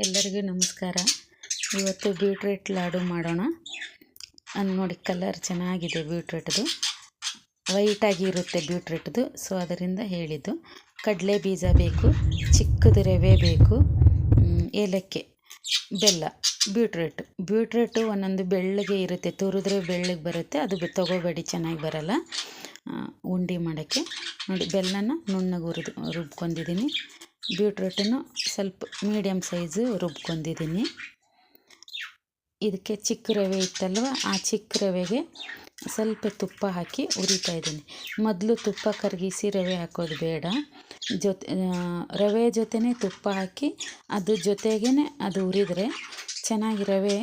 ಎಲ್ಲರಿಗೂ ನಮಸ್ಕಾರ. ಇವತ್ತು ಬೀಟ್ರೂಟ್ ಲಾಡು ಮಾಡೋಣ. ಅದು ನೋಡಿ ಕಲರ್ ಚೆನ್ನಾಗಿದೆ ಬೀಟ್ರೂಟ್ದು ವೈಟಾಗಿ ಇರುತ್ತೆ ಬೀಟ್ರೂಟ್ದು ಸೊ ಅದರಿಂದ ಹೇಳಿದ್ದು. ಕಡಲೆ ಬೀಜ ಬೇಕು, ಚಿಕ್ಕದು ರವೆ ಬೇಕು ಏಲಕ್ಕಿ, ಬೆಲ್ಲ ಬೀಟ್ರೂಟ್ ಬೀಟ್ರೂಟು ಒಂದೊಂದು ಬೆಳ್ಳಗೆ ಇರುತ್ತೆ, ತುರಿದ್ರೆ ಬೆಳ್ಳಗೆ ಬರುತ್ತೆ, ಅದು ತೊಗೋಬೇಡಿ, ಚೆನ್ನಾಗಿ ಬರಲ್ಲ. ಉಂಡೆ ಮಾಡೋಕ್ಕೆ. ನೋಡಿ, ಬೆಲ್ಲನ ನುಣ್ಣಗೆ ಹುರಿದು ರುಬ್ಕೊಂಡಿದ್ದೀನಿ. ಬೀಟ್ರೂಟನ್ನು ಸ್ವಲ್ಪ ಮೀಡಿಯಮ್ ಸೈಜು ರುಬ್ಕೊಂಡಿದ್ದೀನಿ. ಇದಕ್ಕೆ ಚಿಕ್ಕ ರವೆ ಇತ್ತಲ್ವ, ಆ ಚಿಕ್ಕ ರವೆಗೆ ಸ್ವಲ್ಪ ತುಪ್ಪ ಹಾಕಿ ಉರಿತಾ ಇದ್ದೀನಿ. ಮೊದಲು ತುಪ್ಪ ಕರಗಿಸಿ ರವೆ ಹಾಕೋದು ಬೇಡ. ಜೊತೆ ರವೆ ಜೊತೆನೇ ತುಪ್ಪ ಹಾಕಿ ಅದು ಜೊತೆಗೇ ಅದು ಉರಿದರೆ ಚೆನ್ನಾಗಿ ರವೆ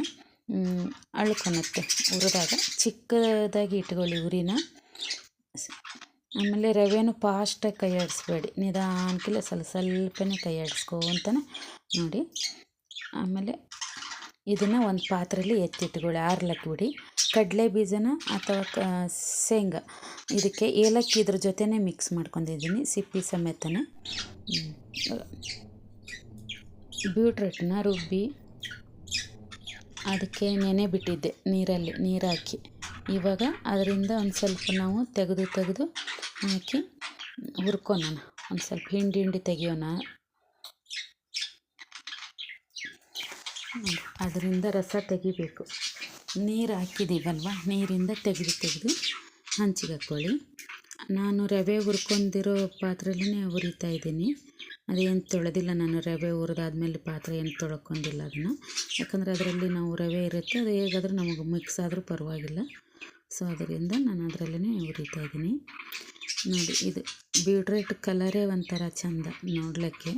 ಅಳ್ಕೊಳತ್ತೆ ಹುರಿದಾಗ ಚಿಕ್ಕದಾಗಿ ಇಟ್ಕೊಳ್ಳಿ ಉರಿನ. ಆಮೇಲೆ ರವೆನೂ ಫಾಸ್ಟಾಗಿ ಕೈ ಆಡಿಸ್ಬೇಡಿ ನಿಧಾನಕ್ಕಿಲ್ಲ ಸ್ವಲ್ಪ ಸ್ವಲ್ಪನೇ ಕೈ ಆಡಿಸ್ಕೊಂತಾನೆ ನೋಡಿ. ಆಮೇಲೆ ಇದನ್ನು ಒಂದು ಪಾತ್ರೆಯಲ್ಲಿ ಎತ್ತಿಟ್ಕೊಳ್ಳಿ, ಆರ್ಲಕ್ಕೆ ಬಿಡಿ. ಕಡಲೆ ಬೀಜನ ಅಥವಾ ಕ, ಶೇಂಗ, ಇದಕ್ಕೆ ಏಲಕ್ಕಿ ಇದ್ರ ಜೊತೆನೇ ಮಿಕ್ಸ್ ಮಾಡ್ಕೊಂಡಿದ್ದೀನಿ, ಸಿಪ್ಪಿ ಸಮೇತನ. ಬೀಟ್ರೂಟ್ನ ರುಬ್ಬಿ, ಅದಕ್ಕೆ ನೆನೆ ಬಿಟ್ಟಿದ್ದೆ ನೀರಲ್ಲಿ ನೀರು ಹಾಕಿ ಇವಾಗ ಅದರಿಂದ ಒಂದು ಸ್ವಲ್ಪ ನಾವು ತೆಗೆದು ತೆಗೆದು ಹಾಕಿ ಹುರ್ಕೊಳೋಣ ಒಂದು ಸ್ವಲ್ಪ ಹಿಂಡಿ ಹಿಂಡಿ ತೆಗಿಯೋಣ ಅದರಿಂದ ರಸ ತೆಗಿಬೇಕು. ನೀರು ಹಾಕಿದ್ದೀವಲ್ವ ನೀರಿಂದ ತೆಗೆದು ತೆಗೆದು ಹಂಚಿಗೆ ಹಾಕ್ಕೊಳ್ಳಿ ನಾನು ರವೆ ಹುರ್ಕೊಂಡಿರೋ ಪಾತ್ರೆಯಲ್ಲೇ ಹುರಿತಾ ಇದ್ದೀನಿ. ಅದೇನು ತೊಳೆದಿಲ್ಲ ನಾನು, ರವೆ ಹುರಿದಾದ್ಮೇಲೆ ಪಾತ್ರೆ ಏನು ತೊಳ್ಕೊಂಡಿಲ್ಲ ಅದನ್ನು. ಯಾಕಂದರೆ ಅದರಲ್ಲಿ ನಾವು ರವೆ ಇರುತ್ತೆ, ಅದು ಹೇಗಾದರೂ ನಮಗೆ ಮಿಕ್ಸ್ ಆದರೂ ಪರವಾಗಿಲ್ಲ. ಸೊ ಅದರಿಂದ ನಾನು ಅದರಲ್ಲೇ ಹುರಿತಾ ಇದ್ದೀನಿ. ನೋಡಿ, ಇದು ಬೀಟ್ರೂಟ್ ಕಲರೇ ಒಂಥರ ಚಂದ ನೋಡಲಿಕ್ಕೆ.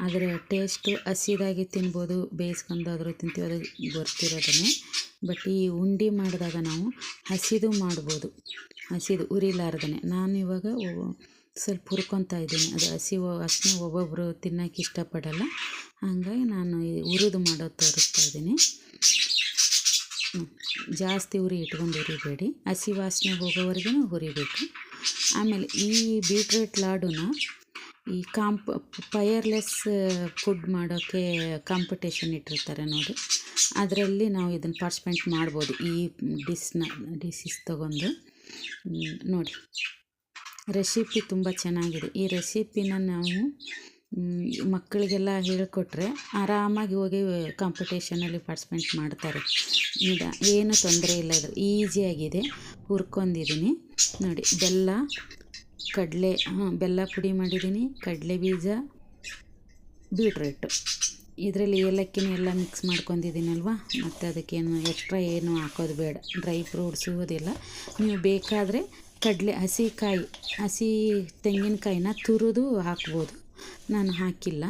ಅದರ ಟೇಸ್ಟು ಹಸಿದಾಗಿ ತಿನ್ಬೋದು ಬೇಯಿಸ್ಕೊಂಡಾದರೂ ತಿಂತೀವಿ, ಅದು ಗೊತ್ತಿರೋದನ್ನೇ. ಬಟ್ ಈ ಉಂಡೆ ಮಾಡಿದಾಗ ನಾವು ಹಸಿದು ಮಾಡ್ಬೋದು. ಹಸಿದು ಉರಿಲಾರ್ದೇ ನಾನು ಇವಾಗ ಸ್ವಲ್ಪ ಹುರ್ಕೊತಾ ಇದ್ದೀನಿ. ಅದು ಹಸಿ ಹಸಿನ ಒಬ್ಬೊಬ್ಬರು ತಿನ್ನೋಕೆ ಇಷ್ಟಪಡಲ್ಲ. ಹಾಗಾಗಿ ನಾನು ಈ ಹುರಿದು ಮಾಡೋದು ತೋರಿಸ್ತಾ ಇದ್ದೀನಿ. ಜಾಸ್ತಿ ಉರಿ ಇಟ್ಕೊಂಡು ಉರಿಬೇಡಿ. ಹಸಿ ವಾಸನೆ ಹೋಗೋವರೆಗೂ ಹುರಿಬೇಕು ಆಮೇಲೆ ಈ ಬೀಟ್ರೂಟ್ ಲಾಡುನ ಈ ಕಾಂಪ್ ಫೈರ್ಲೆಸ್ ಫುಡ್ ಮಾಡೋಕ್ಕೆ ಕಾಂಪಿಟೇಷನ್ ಇಟ್ಟಿರ್ತಾರೆ ನೋಡಿ. ಅದರಲ್ಲಿ ನಾವು ಇದನ್ನು ಪಾರ್ಟಿಸಿಪೇಟ್ ಮಾಡ್ಬೋದು ಈ ಡಿಸ್ನ ಡಿಸೀಸ್ ತೊಗೊಂಡು. ನೋಡಿ. ರೆಸಿಪಿ ತುಂಬ ಚೆನ್ನಾಗಿದೆ. ಈ ರೆಸಿಪಿನ ನಾವು ಮಕ್ಕಳಿಗೆಲ್ಲ ಹೇಳಿಕೊಟ್ರೆ ಆರಾಮಾಗಿ ಹೋಗಿ ಕಾಂಪಿಟೇಷನಲ್ಲಿ ಪಾರ್ಟಿಸಿಪೇಟ್ ಮಾಡ್ತಾರೆ. ಈಗ ಏನು ತೊಂದರೆ ಇಲ್ಲ, ಇದು ಈಸಿಯಾಗಿದೆ ಹುರ್ಕೊಂಡಿದ್ದೀನಿ ನೋಡಿ, ಬೆಲ್ಲ, ಕಡಲೆ, ಹಾಂ, ಬೆಲ್ಲ ಪುಡಿ ಮಾಡಿದ್ದೀನಿ ಕಡಲೆ ಬೀಜ ಬೀಟ್ರೂಟು ಇದರಲ್ಲಿ ಏಲಕ್ಕಿನ ಎಲ್ಲ ಮಿಕ್ಸ್ ಮಾಡ್ಕೊಂಡಿದ್ದೀನಲ್ವ? ಮತ್ತು ಅದಕ್ಕೇನು ಎಕ್ಸ್ಟ್ರಾ ಏನು ಹಾಕೋದು ಬೇಡ. ಡ್ರೈ ಫ್ರೂಟ್ಸು ಅದೆಲ್ಲ ನೀವು ಬೇಕಾದರೆ ಕಡಲೆ, ಹಸಿ ಕಾಯಿ, ಹಸಿ ತೆಂಗಿನಕಾಯಿನ ತುರಿದು ಹಾಕ್ಬೋದು. ನಾನು ಹಾಕಿಲ್ಲ.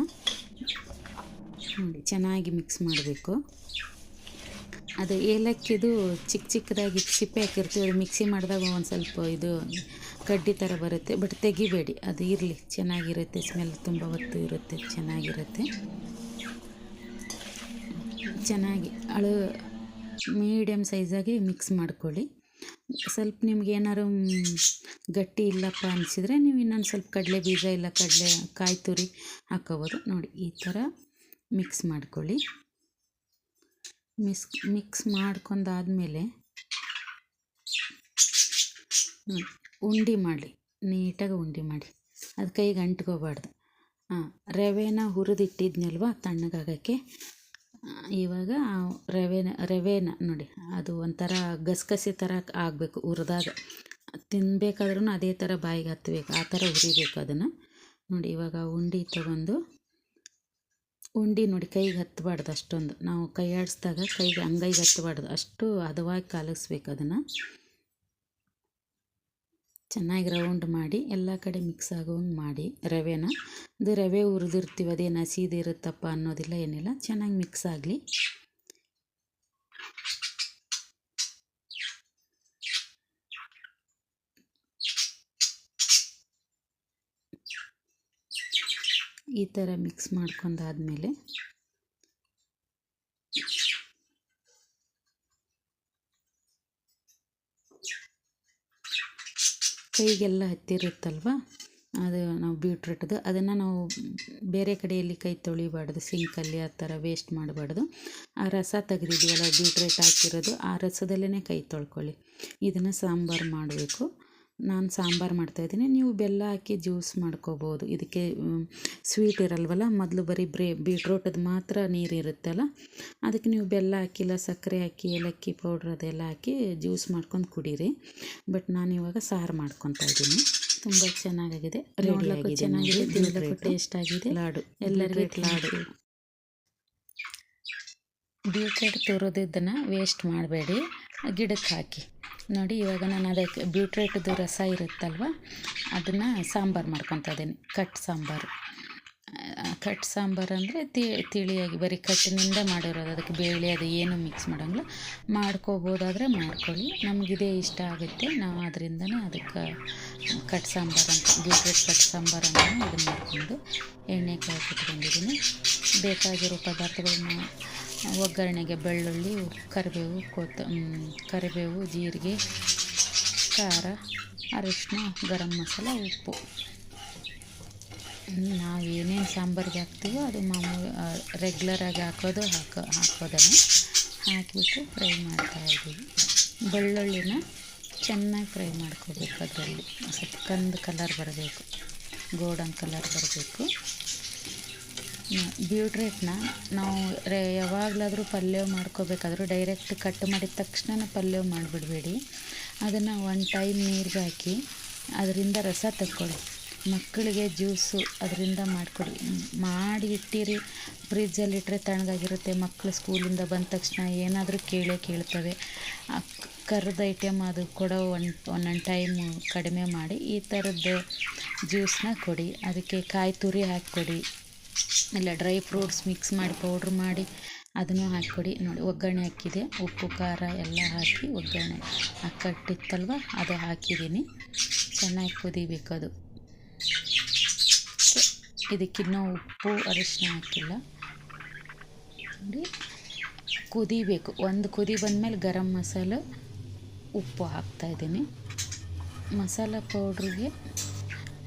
ನೋಡಿ ಚೆನ್ನಾಗಿ ಮಿಕ್ಸ್ ಮಾಡಬೇಕು. ಅದು ಏಲಕ್ಕಿದು ಚಿಕ್ಕ ಚಿಕ್ಕದಾಗಿ ಸಿಪ್ಪೆ ಹಾಕಿರ್ತೀವಿ, ಅದು ಮಿಕ್ಸಿ ಮಾಡಿದಾಗ ಒಂದು ಸ್ವಲ್ಪ ಇದು ಕಡ್ಡಿ ಥರ ಬರುತ್ತೆ. ಬಟ್ ತೆಗಿಬೇಡಿ, ಅದು ಇರಲಿ, ಚೆನ್ನಾಗಿರುತ್ತೆ ಸ್ಮೆಲ್ ತುಂಬ ಹೊತ್ತು ಇರುತ್ತೆ, ಚೆನ್ನಾಗಿರುತ್ತೆ. ಚೆನ್ನಾಗಿ ಅಳು ಮೀಡಿಯಮ್ ಸೈಜಾಗಿ ಮಿಕ್ಸ್ ಮಾಡ್ಕೊಳ್ಳಿ. ಸ್ವಲ್ಪ ನಿಮ್ಗೆ ಏನಾರು ಗಟ್ಟಿ ಇಲ್ಲಪ್ಪ ಅನಿಸಿದ್ರೆ ನೀವು ಇನ್ನೊಂದು ಸ್ವಲ್ಪ ಕಡಲೆ ಬೀಜ ಇಲ್ಲ ಕಡಲೆ ಕಾಯಿ ತುರಿ ಹಾಕೋಬೋದು. ನೋಡಿ, ಈ ಥರ ಮಿಕ್ಸ್ ಮಾಡ್ಕೊಳ್ಳಿ. ಮಿಸ್, ಮಿಕ್ಸ್ ಮಾಡ್ಕೊಂಡಾದ್ಮೇಲೆ ಉಂಡೆ ಮಾಡಿ ನೀಟಾಗಿ ಉಂಡೆ ಮಾಡಿ ಅದು ಕೈಗೆ ಅಂಟ್ಕೋಬಾರ್ದು. ಹಾಂ ರವೆನ ಹುರಿದಿಟ್ಟಿದ್ನಲ್ವ, ತಣ್ಣಗಾಗೋಕ್ಕೆ? ಇವಾಗ ರವೆನ ರವೆನ ನೋಡಿ, ಅದು ಒಂಥರ ಗಸಗಸೆ ಥರ ಆಗಬೇಕು ಹುರಿದಾಗ. ತಿನ್ನಬೇಕಾದ್ರೂ ಅದೇ ಥರ ಬಾಯಿಗೆ ಹತ್ತಬೇಕು ಆ ಥರ ಹುರಿಬೇಕು ಅದನ್ನು. ನೋಡಿ, ಇವಾಗ ಉಂಡೆ ತಗೊಂಡು, ಉಂಡೆ ನೋಡಿ ಕೈಗೆ ಹತ್ತಬಾರ್ದು ಅಷ್ಟೊಂದು. ನಾವು ಕೈ ಆಡಿಸಿದಾಗ ಕೈಗೆ, ಅಂಗೈಗೆ ಹತ್ತಬಾರ್ದು ಅಷ್ಟು ಹದವಾಗಿ ಕಾಲಿಸ್ಬೇಕು ಅದನ್ನು. ಚೆನ್ನಾಗಿ ರೌಂಡ್ ಮಾಡಿ ಎಲ್ಲ ಕಡೆ ಮಿಕ್ಸ್ ಆಗೋಂಗೆ ಮಾಡಿ ರವೆನ. ಇದು ರವೆ ಹುರಿದಿರ್ತೀವಿ ಅದೇನು ಹಸಿದು ಇರುತ್ತಪ್ಪ ಅನ್ನೋದಿಲ್ಲ, ಏನಿಲ್ಲ. ಚೆನ್ನಾಗಿ ಮಿಕ್ಸ್ ಆಗಲಿ. ಈ ಥರ ಮಿಕ್ಸ್ ಮಾಡ್ಕೊಂಡಾದ್ಮೇಲೆ ಕೈಗೆಲ್ಲ ಹತ್ತಿರುತ್ತಲ್ವ? ಅದು ನಾವು ಬೀಟ್ರೂಟ್ದು ಅದನ್ನು ನಾವು ಬೇರೆ ಕಡೆಯಲ್ಲಿ ಕೈ ತೊಳಿಬಾರ್ದು ಸಿಂಕಲ್ಲಿ ಆ ಥರ ವೇಸ್ಟ್ ಮಾಡಬಾರ್ದು. ಆ ರಸ ತೆಗೆದಿದ್ದೀವಲ್ಲ ಬೀಟ್ರೂಟ್ ಹಾಕಿರೋದು, ಆ ರಸದಲ್ಲೇ ಕೈ ತೊಳ್ಕೊಳ್ಳಿ. ಇದನ್ನು ಸಾಂಬಾರು ಮಾಡಬೇಕು. ನಾನು ಸಾಂಬಾರು ಮಾಡ್ತಾಯಿದ್ದೀನಿ ನೀವು ಬೆಲ್ಲ ಹಾಕಿ ಜ್ಯೂಸ್ ಮಾಡ್ಕೋಬೋದು. ಇದಕ್ಕೆ ಸ್ವೀಟ್ ಇರಲ್ವಲ್ಲ? ಮೊದಲು ಬರೀ ಬ್ರೇ ಬೀಟ್ರೋಟದ್ದು ಮಾತ್ರ ನೀರು ಇರುತ್ತಲ್ಲ? ಅದಕ್ಕೆ ನೀವು ಬೆಲ್ಲ ಹಾಕಿಲ್ಲ ಸಕ್ಕರೆ ಹಾಕಿ ಏಲಕ್ಕಿ ಪೌಡ್ರ್ ಅದೆಲ್ಲ ಹಾಕಿ ಜ್ಯೂಸ್ ಮಾಡ್ಕೊಂಡು ಕುಡೀರಿ. ಬಟ್ ನಾನು ಇವಾಗ ಸಾರು ಮಾಡ್ಕೊತಾ ಇದ್ದೀನಿ. ತುಂಬ ಚೆನ್ನಾಗಿದೆ ಆಗಿದೆ ಚೆನ್ನಾಗಿದೆ? ತಿನ್ನಲಿಕ್ಕೂ ಟೇಸ್ಟ್ ಆಗಿದೆ. ಲಾಡು. ಎಲ್ಲರಿಗೂ ಲಾಡು. ಬೀಟ್ರೋಟ್ ತೋರೋದಿದ್ದನ್ನು ವೇಸ್ಟ್ ಮಾಡಬೇಡಿ. ಗಿಡಕ್ಕೆ ಹಾಕಿ. ನೋಡಿ, ಇವಾಗ ನಾನು ಅದಕ್ಕೆ ಬ್ಯೂಟ್ರೇಟ್ದು ರಸ ಇರುತ್ತಲ್ವ, ಅದನ್ನು ಸಾಂಬಾರು ಮಾಡ್ಕೊತಾ ಇದ್ದೀನಿ. ಕಟ್ ಸಾಂಬಾರು. ಕಟ್ ಸಾಂಬಾರು ಅಂದರೆ ತಿಳಿಯಾಗಿ, ಬರೀ ಕಟ್ಟಿನಿಂದ ಮಾಡಿರೋದು, ಅದಕ್ಕೆ ಬೇಳೆ, ಅದು ಏನು ಮಿಕ್ಸ್ ಮಾಡೋಂಗಿಲ್ಲ. ಮಾಡ್ಕೋಬೋದಾದರೆ ಮಾಡ್ಕೊಳ್ಳಿ. ನಮಗಿದೇ ಇಷ್ಟ ಆಗುತ್ತೆ. ನಾವು ಅದರಿಂದನೇ ಅದಕ್ಕೆ ಕಟ್ ಸಾಂಬಾರು ಅಂತ ಬ್ಯೂಟ್ರೇಟ್ ಕಟ್ ಸಾಂಬಾರು ಅಂತ ಇದನ್ನು ಮಾಡಿಕೊಂಡು ಎಣ್ಣೆ ಕಾಯ್ಕಿಟ್ಕೊಂಡಿದ್ದೀನಿ ಬೇಕಾಗಿರೋ ಪದಾರ್ಥಗಳನ್ನ ಒಗ್ಗರಣೆಗೆ ಬೆಳ್ಳುಳ್ಳಿ, ಕರಿಬೇವು, ಕೊತ್ತ ಕರಿಬೇವು, ಜೀರಿಗೆ, ಖಾರ ಅರಿಶಿನ ಗರಂ ಮಸಾಲ, ಉಪ್ಪು. ನಾವು ಏನೇನು ಸಾಂಬಾರಿಗೆ ಹಾಕ್ತೀವೋ ಅದು ಮಾಮೂಲಿ ರೆಗ್ಯುಲರಾಗಿ ಹಾಕೋದು, ಹಾಕೋ, ಹಾಕೋದನ್ನು ಹಾಕಿಬಿಟ್ಟು ಫ್ರೈ ಮಾಡ್ತಾ ಇದ್ದೀವಿ. ಬೆಳ್ಳುಳ್ಳಿನ ಚೆನ್ನಾಗಿ ಫ್ರೈ ಮಾಡ್ಕೋಬೇಕು ಅದರಲ್ಲಿ. ಸ್ವಲ್ಪ ಕಂದು ಕಲರ್ ಬರಬೇಕು ಗೋಲ್ಡನ್ ಕಲರ್ ಬರಬೇಕು. ಬೀಟ್ರೇಟ್ನ ನಾವು ರೇ ಯಾವಾಗಲಾದರೂ ಪಲ್ಯ ಮಾಡ್ಕೋಬೇಕಾದ್ರೂ ಡೈರೆಕ್ಟ್ ಕಟ್ ಮಾಡಿದ ತಕ್ಷಣ ಪಲ್ಯ ಮಾಡಿಬಿಡಬೇಡಿ. ಅದನ್ನು ಒನ್ ಟೈಮ್ ನೀರಿಗೆ ಹಾಕಿ ಅದರಿಂದ ರಸ ತಕ್ಕೊಳ್ಳಿ ಮಕ್ಕಳಿಗೆ ಜ್ಯೂಸು ಅದರಿಂದ ಮಾಡಿಕೊಡಿ. ಮಾಡಿ ಇಟ್ಟಿರಿ. ಫ್ರಿಜ್ಜಲ್ಲಿಟ್ಟರೆ ತಣ್ಣಗಾಗಿರುತ್ತೆ. ಮಕ್ಕಳು ಸ್ಕೂಲಿಂದ ಬಂದ ತಕ್ಷಣ ಏನಾದರೂ ಕೇಳೇ ಕೇಳ್ತವೆ. ಕರ್ದ ಐಟಮ್ ಅದು ಕೊಡೋ ಒನ್ ಒಂದೊಂದು ಟೈಮು ಕಡಿಮೆ ಮಾಡಿ ಈ ಥರದ್ದು ಜ್ಯೂಸನ್ನ ಕೊಡಿ. ಅದಕ್ಕೆ ಕಾಯಿ ತುರಿ ಹಾಕಿಕೊಡಿ. ಇಲ್ಲ ಡ್ರೈ ಫ್ರೂಟ್ಸ್ ಮಿಕ್ಸ್ ಮಾಡಿ ಪೌಡ್ರ್ ಮಾಡಿ ಅದನ್ನು ಹಾಕಿಕೊಡಿ. ನೋಡಿ, ಒಗ್ಗರಣೆ ಹಾಕಿದೆ. ಉಪ್ಪು, ಖಾರ ಎಲ್ಲ ಹಾಕಿ ಒಗ್ಗರಣೆ ಕಟ್ಟಿತ್ತಲ್ವ ಅದು ಹಾಕಿದ್ದೀನಿ. ಚೆನ್ನಾಗಿ ಕುದಿಬೇಕು ಅದು. ಇದಕ್ಕಿನ್ನೂ ಉಪ್ಪು ಅರಿಶಿನ ಹಾಕಿಲ್ಲ. ನೋಡಿ, ಕುದಿಬೇಕು. ಒಂದು ಕುದಿ ಬಂದಮೇಲೆ ಗರಂ ಮಸಾಲೆ, ಉಪ್ಪು ಹಾಕ್ತಾಯಿದ್ದೀನಿ ಮಸಾಲ ಪೌಡ್ರಿಗೆ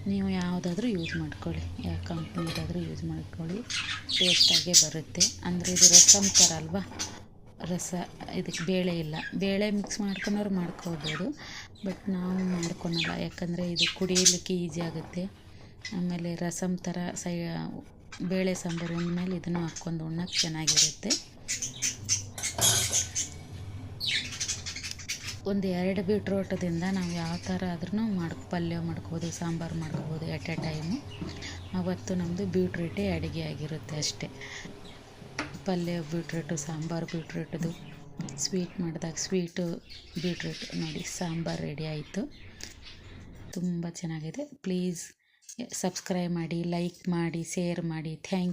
ನೀವು ಯಾವುದಾದ್ರೂ ಯೂಸ್ ಮಾಡ್ಕೊಳ್ಳಿ. ಯಾವ ಕಂಪ್ನಿದಾದರೂ ಯೂಸ್ ಮಾಡ್ಕೊಳ್ಳಿ. ಟೇಸ್ಟಾಗೇ ಬರುತ್ತೆ. ಅಂದರೆ ಇದು ರಸಮ್ ಥರ ಅಲ್ವಾ? ರಸ, ಇದಕ್ಕೆ ಬೇಳೆ ಇಲ್ಲ. ಬೇಳೆ ಮಿಕ್ಸ್ ಮಾಡ್ಕೊಂಡವ್ರು ಮಾಡ್ಕೋಬೋದು ಬಟ್ ನಾವು ಮಾಡ್ಕೊಳಲ್ಲ. ಯಾಕಂದರೆ ಇದು ಕುಡಿಯಲಿಕ್ಕೆ ಈಸಿ ಆಗುತ್ತೆ. ಆಮೇಲೆ ರಸಮ್ ಥರ ಸೈ, ಬೇಳೆ ಸಾಂಬಾರು ಅಂದಮೇಲೆ ಇದನ್ನು ಹಾಕ್ಕೊಂಡು ಉಣ್ಣಕ್ಕೆ ಚೆನ್ನಾಗಿರುತ್ತೆ. ಒಂದು ಎರಡು ಬೀಟ್ರೋಟದಿಂದ ನಾವು ಯಾವ ಥರ ಆದ್ರೂ ಮಾಡ್ಕೊ, ಪಲ್ಯ ಮಾಡ್ಕೋಬೋದು, ಸಾಂಬಾರು ಮಾಡ್ಕೋಬೋದು ಎಟ್ ಎ ಟೈಮು ಅವತ್ತು ನಮ್ಮದು ಬೀಟ್ರೂಟೇ ಅಡುಗೆ ಆಗಿರುತ್ತೆ ಅಷ್ಟೇ. ಪಲ್ಯ ಬೀಟ್ರೂಟು, ಸಾಂಬಾರು ಬೀಟ್ರೂಟದು ಸ್ವೀಟ್ ಮಾಡಿದಾಗ ಸ್ವೀಟು ಬೀಟ್ರೂಟ್ ನೋಡಿ, ಸಾಂಬಾರು ರೆಡಿ ಆಯಿತು. ತುಂಬ ಚೆನ್ನಾಗಿದೆ. ಪ್ಲೀಸ್ ಸಬ್ಸ್ಕ್ರೈಬ್ ಮಾಡಿ ಲೈಕ್ ಮಾಡಿ ಶೇರ್ ಮಾಡಿ. ಥ್ಯಾಂಕ್